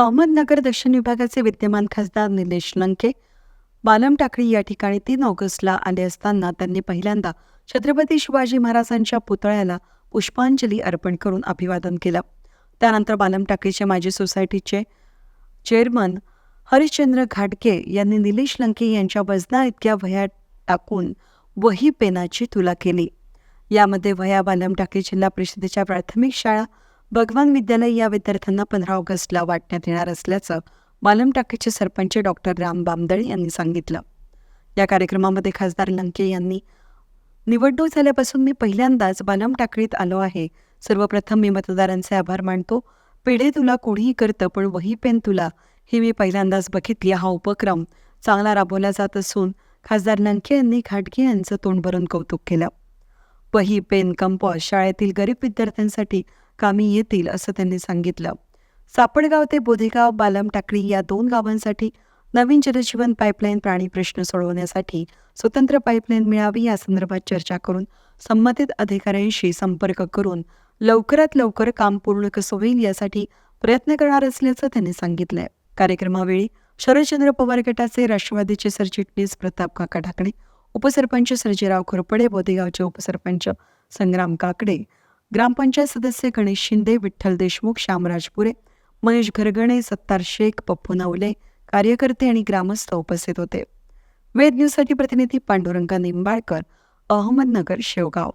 अहमदनगर दक्षिण विभागाचे विद्यमान खासदार निलेश लंके बालम टाकळी या ठिकाणी तीन ऑगस्टला आले असताना त्यांनी पहिल्यांदा छत्रपती शिवाजी महाराजांच्या पुतळ्याला पुष्पांजली अर्पण करून अभिवादन केलं. त्यानंतर बालम टाकळीचे माजी सोसायटीचे चेअरमन हरिश्चंद्र घाटके यांनी निलेश लंके यांच्या वजना इतक्या वह्या टाकून वही पेनाची तुला केली. यामध्ये वह्या बालम टाकळी जिल्हा परिषदेच्या प्राथमिक शाळा भगवान विद्यालय या विद्यार्थ्यांना पंधरा ऑगस्टला वाटण्यात येणार असल्याचं बालम टाकीचे सरपंच डॉक्टर राम बामदळे यांनी सांगितलं. या कार्यक्रमामध्ये खासदार लंके यांनी निवडणूक झाल्यापासून मी पहिल्यांदाच बालम टाकळीत आलो आहे. सर्वप्रथम मी मतदारांचे आभार मानतो. पेढे तुला कोणीही करतं पण वही पेन तुला. हे मी पहिल्यांदाच बघितली. हा उपक्रम चांगला राबवला जात असून खासदार लंके यांनी घाटगे यांचं तोंड भरून कौतुक केलं. वही पेन कंपॉस शाळेतील गरीब विद्यार्थ्यांसाठी कामी येतील असं त्यांनी सांगितलं. सापडगाव ते बोधेगाव बालम टाकळी या दोन गावांसाठी नवीन जलजीवन पाईपलाईन प्राणी प्रश्न सोडवण्यासाठी स्वतंत्र पाईपलाईन मिळावी या संदर्भात चर्चा करून संबंधित अधिकाऱ्यांशी संपर्क करून लवकरात लवकर काम पूर्ण कसं होईल यासाठी प्रयत्न करणार असल्याचं त्यांनी सांगितलंय. कार्यक्रमावेळी शरदचंद्र पवार गटाचे राष्ट्रवादीचे सरचिटणीस प्रताप काका ढाकणे उपसरपंच सर्जेराव खोरपडे बोधेगावचे उपसरपंच संग्राम काकडे ग्रामपंचायत सदस्य गणेश शिंदे विठ्ठल देशमुख श्यामराजपुरे महेश मनीष घरगणे सत्तार शेख पप्पू नवले कार्यकर्ते आणि ग्रामस्थ उपस्थित होते. वेद न्यूजसाठी प्रतिनिधी पांडुरंग निंबाळकर अहमदनगर शेवगाव.